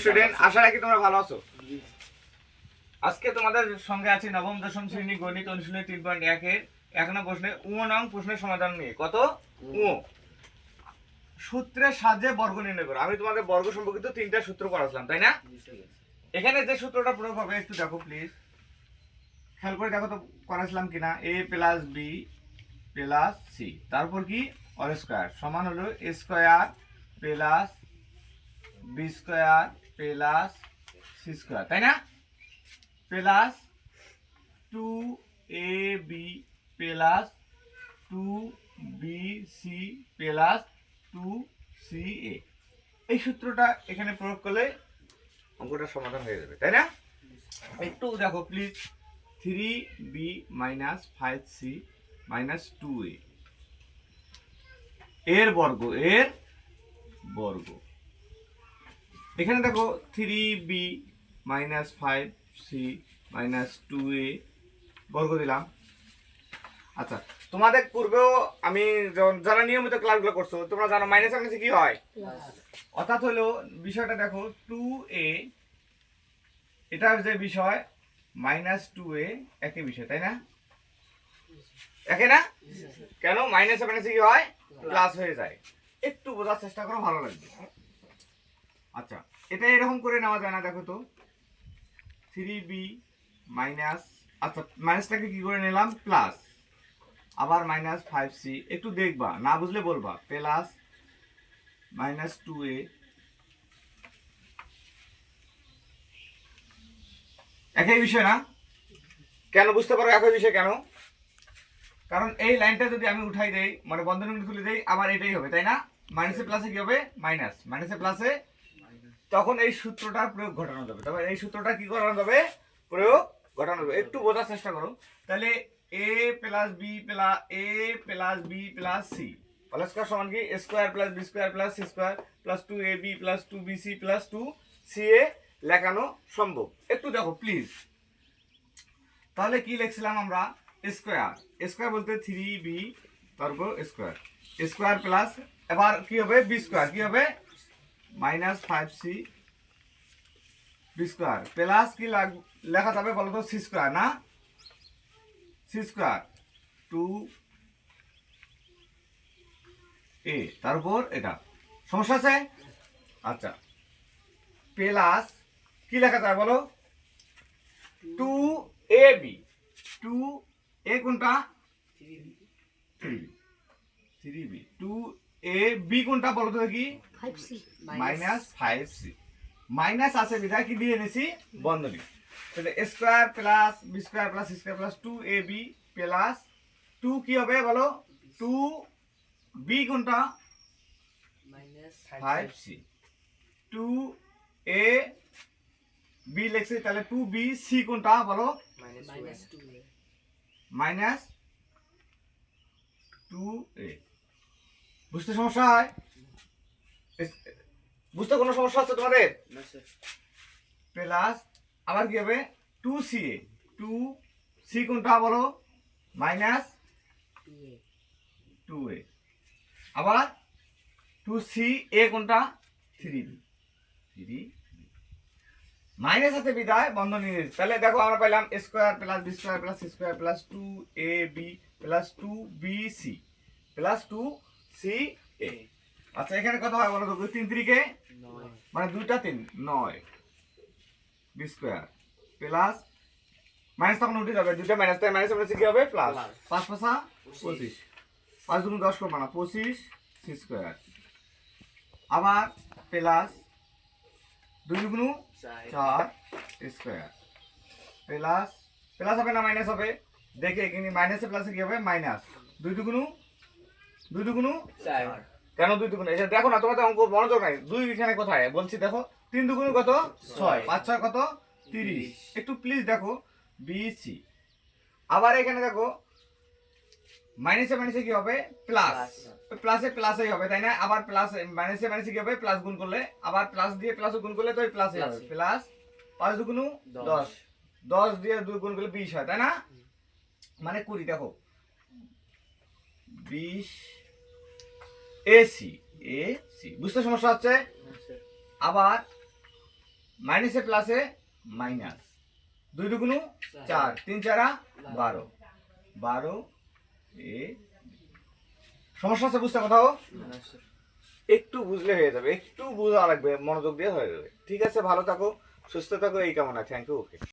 Student আশা রাখি তোমরা ভালো আছো। আজকে তোমাদের সঙ্গে আছি নবম দশম শ্রেণি গণিত অনুশীলনী তিন পয়েন্ট একের এক নম্বর প্রশ্নে উ নং প্রশ্নের সমাধান নিয়ে। কত? উ। সূত্রের সাহায্যে বর্গ নির্ণয় করো। আমি তোমাদের বর্গ সম্পর্কিত তিনটা সূত্র করাছিলাম তাই না? এখানে যে সূত্রটা প্রয়োগ হবে একটু দেখো প্লিজ খেয়াল করে দেখো তো করাছিলাম কিনা? A plus B plus C তারপর কি? অল স্কোয়ার সমান হলো A square plus B square plus C square তাই না? Plus two A B plus two B C plus two C A এই সূত্রটা এখানে প্রয়োগ করলে অঙ্কটা সমাধান হয়ে যাবে, তাই না? একটু দেখো please three B minus five C minus two A এর বর্গ এর বর্গ। এখানে দেখো three B minus five C minus two A বর্গ দিলাম। আচ্ছা তোমাদের পূর্বেও আমি যারা নিয়মিত ক্লাসগুলো করছ, তোমরা জানো মাইনাস মাইনাসে কি হয়? অর্থাৎ হলো বিষয়টা দেখো টু এ এটার যে বিষয় মাইনাস টু এ একই বিষয়, তাই না? একে না? কেন? মাইনাসে মাইনাসে কি হয়? প্লাস হয়ে যায়। একটু বোঝার চেষ্টা করো, ভালো লাগবে। আচ্ছা এটা এরকম করে নেওয়া যায় না, দেখো তো। থ্রি বি মাইনাস আচ্ছা মাইনাসটাকে কি করে নিলাম? প্লাস আবার মাইনাস ফাইভ সি একটু দেখবা, না বুঝলে বলবা। প্লাস মাইনাস টু এ একই বিষয় না? কেন, বুঝতে পারো একই বিষয় কেন? কারণ এই লাইনটা যদি আমি উঠাই দেই মানে বন্ধনী তুলে দেই, আবার এটাই হবে, তাই না? মাইনাসে প্লাসে কি হবে? মাইনাস মাইনাসে প্লাসে তখন এই সূত্রটার প্রয়োগ ঘটানো যাবে। তবে এই সূত্রটা কি করানো যাবে? প্রয়োগ ঘটানো যাবে। একটু বোঝার চেষ্টা করো তাহলে A plus B plus A plus B plus C plus square সমান কি? Square plus B square plus C square plus two A B plus two B C plus two C A লেখানো সম্ভব। একটু দেখো প্লিজ তাহলে কি লিখছিলাম আমরা? স্কোয়ার স্কোয়ার বলতে থ্রি বি তারপর স্কোয়ার স্কোয়ার প্লাস এবার কি হবে? বি স্কোয়ার কি হবে? Minus five C B square. Plus কি লেখা যাবে বলো তো সি স্কোয়ার না? C square. টু এ তারপর এটা। সমস্যা আছে? আচ্ছা। প্লাস কি লেখা যায় বলো? Two A B. Two A কোনটা? Three three B. Two A B কোনটা বলো তো দেখি? মাইনাস ফাইভ সি মাইনাস আছে বিধায় কি দিয়ে এনেছি? বন্ধনী। তাহলে square plus B square plus square plus two A B plus two কি হবে বলো? টু বি কোনটা? Five C two A B লেখছি তাহলে টু বি সি কোনটা বলো? মাইনাস টু এ বুঝতে সমস্যা হয়? বুঝতে কোনো সমস্যা হচ্ছে তোমাদের? প্লাস আবার কি হবে? Two C A two C কোনটা বলো? মাইনাস টু এ আবার টু সি এ কোনটা? থ্রি বি থ্রি মাইনাস আছে বিদায় বন্ধনী। তাহলে দেখো আমরা পাইলাম square plus B square plus square plus two A B plus two B C plus two C A আচ্ছা এখানে কত হয় বলো তো? দুই তিন তিরিকে? মানে দুইটা তিন নয়। বি স্কোয়ার প্লাস মাইনাস তখন উঠে যাবে। দুইটা মাইনাস তাই মাইনাস মাইনাস কি হবে? প্লাস পাঁচ পাঁচা? পঁচিশ। পাঁচ দুগুণ দশ করব না। পঁচিশ সি স্কোয়ার আবার প্লাস দুই দুগুণ চার। স্কোয়ার প্লাস প্লাস হবে না মাইনাস হবে? দেখে এখানে মাইনাসে প্লাসে কি হবে? মাইনাস দুই দুগুণ দুই দুগুণ কেন দুই দুগুণ? এটা দেখো না তোমাদের অঙ্ক মনোযোগ নাই। দুই এখানে কোথায়? বলছি দেখো তিন দুগুণ কত? ছয়। পাঁচ ছয় কত? তিরিশ। একটু প্লিজ দেখো বিসি আবার এখানে দেখো মাইনাসে মাইনাসে কি হবে? প্লাস প্লাসে প্লাসই হবে তাই না? আবার প্লাস মাইনাসে মাইনাসে কি হবে? প্লাস গুণ করলে। আবার প্লাস দিয়ে প্লাস গুণ করলে তো প্লাসই হবে. প্লাস পাঁচ দুগুণ। দশ। দশ দিয়ে দুই গুণ করলে বিশ হয় তাই না? মানে কুড়ি দেখো। বিশ এসি এসি বুঝতে সমস্যা হচ্ছে? আবার মাইনাসে প্লাসে মাইনাস দুই দুগুণ চার। তিন চারা বারো। বারো। এ। সমস্যা আছে বুঝতে কোথাও? একটু বুঝলে হয়ে যাবে একটু বোঝা লাগবে মনোযোগ দিয়ে হয়ে যাবে। ঠিক আছে ভালো থাকো সুস্থ থাকো এই কামনা থ্যাংক ইউ ওকে